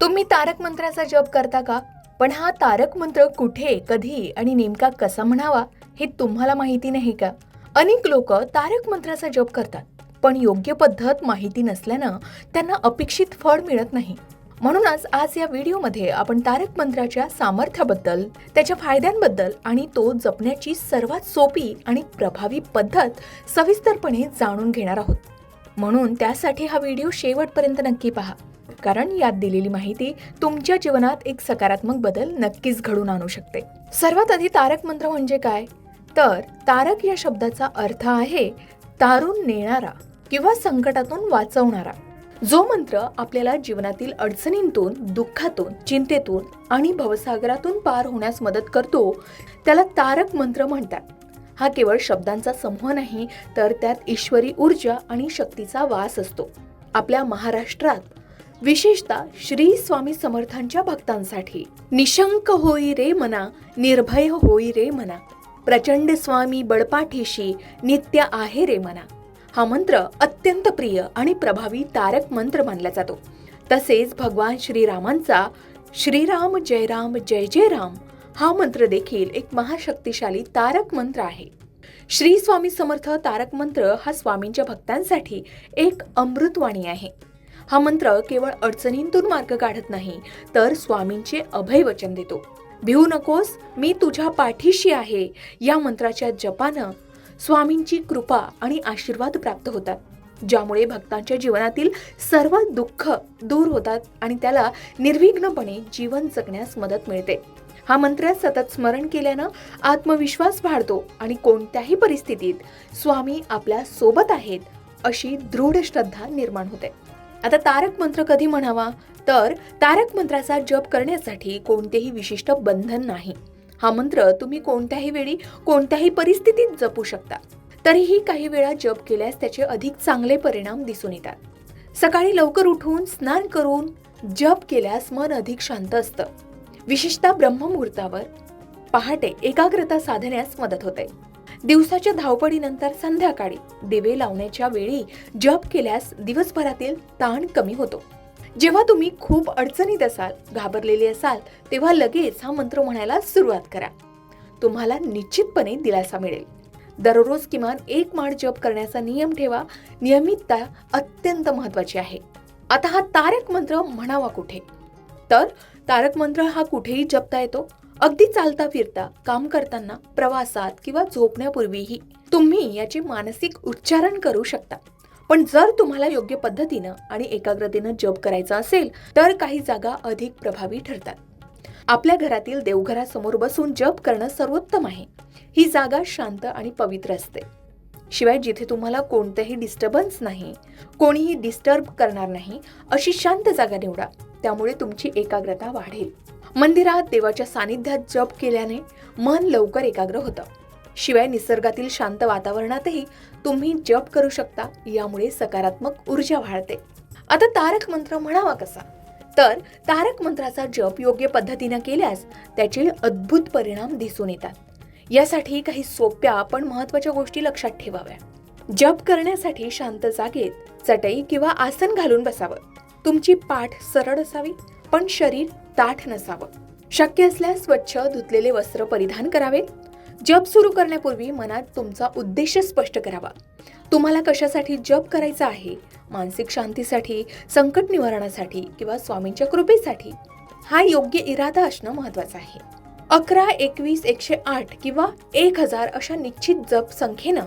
तुम्ही तारक मंत्राचा जप करता का? पण हा तारक मंत्र कुठे कधी आणि नेमका कसा म्हणावा हे तुम्हाला माहिती नाही का? अनेक लोक तारक मंत्राचा जप करतात पण योग्य पद्धत माहिती नसल्यानं त्यांना अपेक्षित फळ मिळत नाही. म्हणूनच आज या व्हिडिओमध्ये आपण तारक मंत्राच्या सामर्थ्याबद्दल त्याच्या फायद्यांबद्दल आणि तो जपण्याची सर्वात सोपी आणि प्रभावी पद्धत सविस्तरपणे जाणून घेणार आहोत. म्हणून त्यासाठी हा व्हिडिओ शेवटपर्यंत नक्की पहा. कारण यात दिलेली माहिती तुमच्या जीवनात एक सकारात्मक बदल नक्कीच घडून आणू शकते. सर्वात आधी तारक मंत्र म्हणजे काय? तर तारक या शब्दाचा अर्थ आहे तारून नेणारा किंवा संकटातून वाचवणारा. जो मंत्र आपल्याला जीवनातील अडचणींतून दुःखातून चिंतेतून आणि भवसागरातून पार होण्यास मदत करतो त्याला तारक मंत्र म्हणतात. हा केवळ शब्दांचा समूह नाही तर त्यात ईश्वरी ऊर्जा आणि शक्तीचा वास असतो. आपल्या महाराष्ट्रात विशेषतः श्री स्वामी समर्थांच्या भक्तांसाठी. निशंक होई रे मना निर्भय होई रे मना. प्रचंड स्वामी बडपाठीशी नित्य आहे रे मना. हा मंत्र अत्यंत प्रिय आणि प्रभावी तारक मंत्र मानला जातो. तसेच भगवान श्रीरामांचा श्रीराम जय राम जय जय राम हा मंत्र देखील एक महाशक्तिशाली तारक मंत्र आहे. श्री स्वामी समर्थ तारक मंत्र हा स्वामींच्या भक्तांसाठी एक अमृतवाणी आहे. हा मंत्र केवळ अडचणींतून मार्ग काढत नाही तर स्वामींचे अभय वचन देतो. भिवू नकोस मी तुझ्या पाठीशी आहे या मंत्राच्या जपानं स्वामींची कृपा आणि आशीर्वाद प्राप्त होतात ज्यामुळे भक्तांच्या जीवनातील सर्व दुःख दूर होतात आणि त्याला निर्विघ्नपणे जीवन जगण्यास मदत मिळते. हा मंत्र सतत स्मरण केल्यानं आत्मविश्वास वाढतो आणि कोणत्याही परिस्थितीत स्वामी आपल्यासोबत आहेत अशी दृढ श्रद्धा निर्माण होते. आता तारक मंत्र कधी म्हणावा? तर तारक मंत्राचा जप करण्यासाठी कोणतेही विशिष्ट बंधन नाही. हा मंत्र तुम्ही कोणत्याही वेळी कोणत्याही परिस्थितीत जपू शकता. तरीही काही वेळा जप केल्यास त्याचे अधिक चांगले परिणाम दिसून येतात. सकाळी लवकर उठून स्नान करून जप केल्यास मन अधिक शांत असतं. विशेषतः ब्रह्ममुहूर्तावर पहाटे एकाग्रता साधण्यास मदत होते. दिवसाच्या धावपळीनंतर संध्याकाळी दिवे लावण्याच्या वेळी जप केल्यास दिवसभरातील ताण कमी होतो. जेव्हा तुम्ही खूप अडचणीत असाल घाबरलेले असाल तेव्हा लगेच हा मंत्र म्हणायला सुरुवात करा. तुम्हाला निश्चितपणे दिलासा मिळेल. दररोज किमान एक माळ जप करण्याचा नियम ठेवा. नियमितता अत्यंत महत्वाची आहे. आता हा तारक मंत्र म्हणावा कुठे? तर तारक मंत्र हा कुठेही जपता येतो. अगदी चालता फिरता काम करताना प्रवासात किंवा झोपण्यापूर्वीही तुम्ही याचे मानसिक उच्चारण करू शकता. पण जर तुम्हाला योग्य पद्धतीनं आणि एकाग्रतेनं जप करायचा असेल तर काही जागा अधिक प्रभावी ठरतात. आपल्या घरातील देवघरासमोर बसून जप करणं सर्वोत्तम आहे. ही जागा शांत आणि पवित्र असते. शिवाय जिथे तुम्हाला कोणतेही डिस्टर्बन्स नाही कोणीही डिस्टर्ब करणार नाही अशी शांत जागा निवडा. त्यामुळे तुमची एकाग्रता वाढेल. मंदिरात देवाच्या सानिध्यात जप केल्याने मन लवकर एकाग्र होतं. शिवाय निसर्गातील शांत वातावरणातही तुम्ही जप करू शकता यामुळे सकारात्मक ऊर्जा वाढते. आता तारक मंत्र म्हणावा कसा? तर तारक मंत्राचा जप योग्य पद्धतीनं केल्यास त्याचे अद्भुत परिणाम दिसून येतात. यासाठी काही सोप्या पण महत्त्वाच्या गोष्टी लक्षात ठेवाव्या. जप करण्यासाठी शांत जागेत चटई किंवा आसन घालून बसावं. तुमची पाठ सरळ असावी पण शरीर ताठ नसावं. शक्य असल्यास स्वच्छ धुतलेले वस्त्र परिधान करावे. जप सुरू करण्यापूर्वी मनात तुमचा उद्देश स्पष्ट करावा. तुम्हाला कशासाठी जप करायचा आहे? मानसिक शांतीसाठी संकट निवारणासाठी किंवा स्वामींच्या कृपेसाठी? हा योग्य इरादा असणं महत्वाचं आहे. अकरा एकवीस एकशे आठ किंवा एक हजार अशा निश्चित जप संख्येनं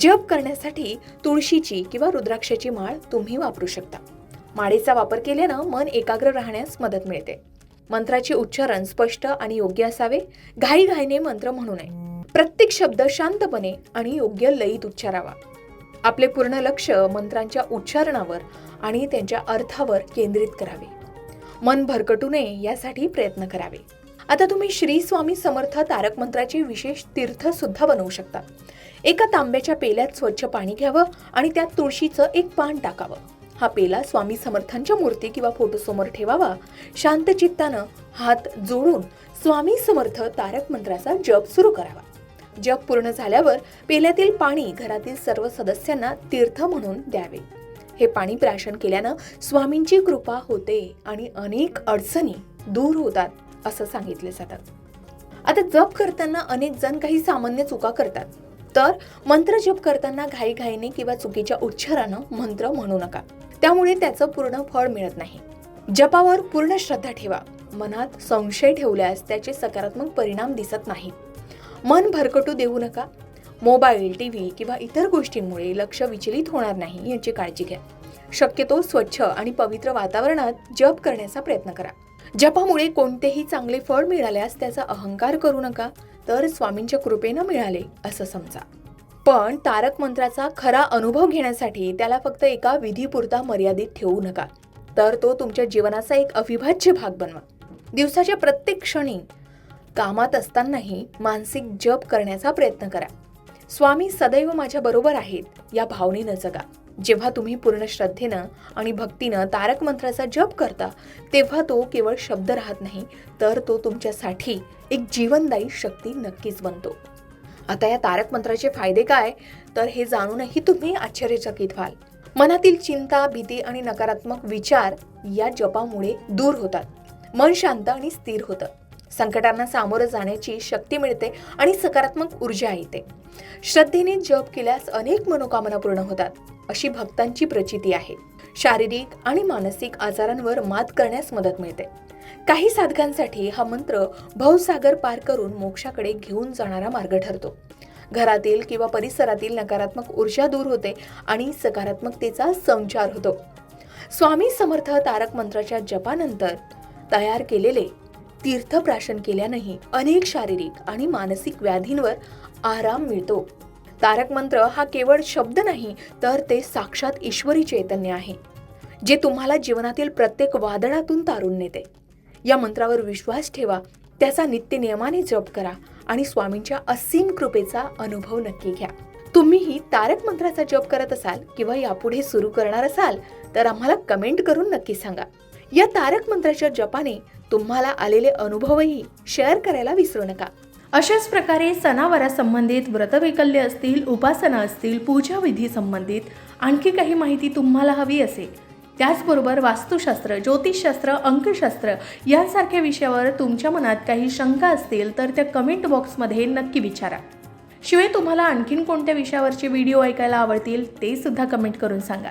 जप करण्यासाठी तुळशीची किंवा रुद्राक्षाची माळ तुम्ही वापरू शकता. माळेचा वापर केल्यानं मन एकाग्र राहण्यास मदत मिळते. मंत्राचे उच्चारण स्पष्ट आणि योग्य असावे. घाईघाईने मंत्र म्हणू नये. प्रत्येक शब्द शांतपणे आणि योग्य लयीत उच्चारावा. आपले पूर्ण लक्ष मंत्रांच्या उच्चारणावर आणि त्यांच्या अर्थावर केंद्रित करावे. मन भरकटू नये यासाठी प्रयत्न करावे. आता तुम्ही श्री स्वामी समर्थ तारक मंत्राचे विशेष तीर्थ सुद्धा बनवू शकता. एका तांब्याच्या पेल्यात स्वच्छ पाणी घ्यावं आणि त्यात तुळशीचं एक पान टाकावं. हा पेला स्वामी समर्थांच्या मूर्ती किंवा फोटोसमोर ठेवावा. शांत चित्तानं हात जोडून स्वामी समर्थ तारक मंत्राचा जप सुरू करावा. जप पूर्ण झाल्यावर पेल्यातील पाणी घरातील सर्व सदस्यांना तीर्थ म्हणून द्यावे. हे पाणी प्राशन केल्यानं स्वामींची कृपा होते आणि अनेक अडचणी दूर होतात असं सांगितले जातं. आता जप करताना अनेक जण काही सामान्य चुका करतात. तर मंत्र जप करताना घाईघाईने किंवा चुकीच्या उच्चारानं मंत्र म्हणू नका. त्यामुळे त्याचं पूर्ण फळ मिळत नाही. जपावर पूर्ण श्रद्धा ठेवा. मनात संशय ठेवल्यास त्याचे सकारात्मक परिणाम दिसत नाहीत मन भरकटू देऊ नका. मोबाईल टी व्ही किंवा इतर गोष्टींमुळे लक्ष विचलित होणार नाही याची काळजी घ्या. शक्यतो स्वच्छ आणि पवित्र वातावरणात जप करण्याचा प्रयत्न करा. जपामुळे कोणतेही चांगले फळ मिळाल्यास त्याचा अहंकार करू नका तर स्वामींच्या कृपेनं मिळाले असं समजा. पण तारक मंत्राचा खरा अनुभव घेण्यासाठी त्याला फक्त एका विधीपुरता मर्यादित ठेवू नका तर तो तुमच्या जीवनाचा एक अविभाज्य भाग बनवा. दिवसाच्या प्रत्येक क्षणी कामात असतानाही मानसिक जप करण्याचा प्रयत्न करा. स्वामी सदैव माझ्या बरोबर आहेत या भावनेनं जगा. जेव्हा तुम्ही पूर्ण श्रद्धेनं आणि भक्तीनं तारक मंत्राचा जप करता तेव्हा तो केवळ शब्द राहत नाही तर तो तुमच्यासाठी एक जीवनदायी शक्ती नक्कीच बनतो. आता या तारक मंत्राचे फायदे काय? तर हे जाणूनही तुम्ही आश्चर्यचकित व्हाल. मनातील चिंता भीती आणि नकारात्मक विचार या जपामुळे दूर होतात. मन शांत आणि स्थिर होतं. संकटांना सामोरं जाण्याची शक्ती मिळते आणि सकारात्मक ऊर्जा येते. श्रद्धेने जप केल्यास अनेक मनोकामना पूर्ण होतात अशी भक्तांची प्रचिती आहे. शारीरिक आणि मानसिक आजारांवर मात करण्यास मदत मिळते. काही साधकांसाठी हा मंत्र भवसागर पार करून मोक्षाकडे घेऊन जाणारा मार्ग ठरतो. घरातील किंवा परिसरातील नकारात्मक ऊर्जा दूर होते आणि सकारात्मकतेचा संचार होतो. स्वामी समर्थ तारक मंत्राच्या जपानंतर तयार केलेले तीर्थप्राशन केल्याने अनेक शारीरिक आणि मानसिक व्याधींवर आराम मिळतो. तारक मंत्र हा केवळ शब्द नाही तर ते साक्षात ईश्वरी चैतन्य आहे जे तुम्हाला जीवनातील प्रत्येक वादळातून तारून नेते. या मंत्रावर विश्वास ठेवा त्याचा नित्य नियमाने जप करा आणि स्वामींच्या असीम कृपेचा अनुभव नक्की घ्या. तुम्हीही तारक मंत्राचा जप करत असाल किंवा यापुढे सुरू करणार असाल तर आम्हाला कमेंट करून नक्की सांगा. या तारक मंत्राच्या जपाने तुम्हाला आलेले अनुभवही शेअर करायला विसरू नका. अशाच प्रकारे सणावारासंबंधित व्रतवैकल्य असतील उपासना असतील पूजाविधी संबंधित आणखी काही माहिती तुम्हाला हवी असेल. त्याचबरोबर वास्तुशास्त्र ज्योतिषशास्त्र अंकशास्त्र यांसारख्या विषयावर तुमच्या मनात काही शंका असतील तर त्या कमेंट बॉक्समध्ये नक्की विचारा. शिवाय तुम्हाला आणखीन कोणत्या विषयावरचे व्हिडिओ ऐकायला आवडतील ते सुद्धा कमेंट करून सांगा.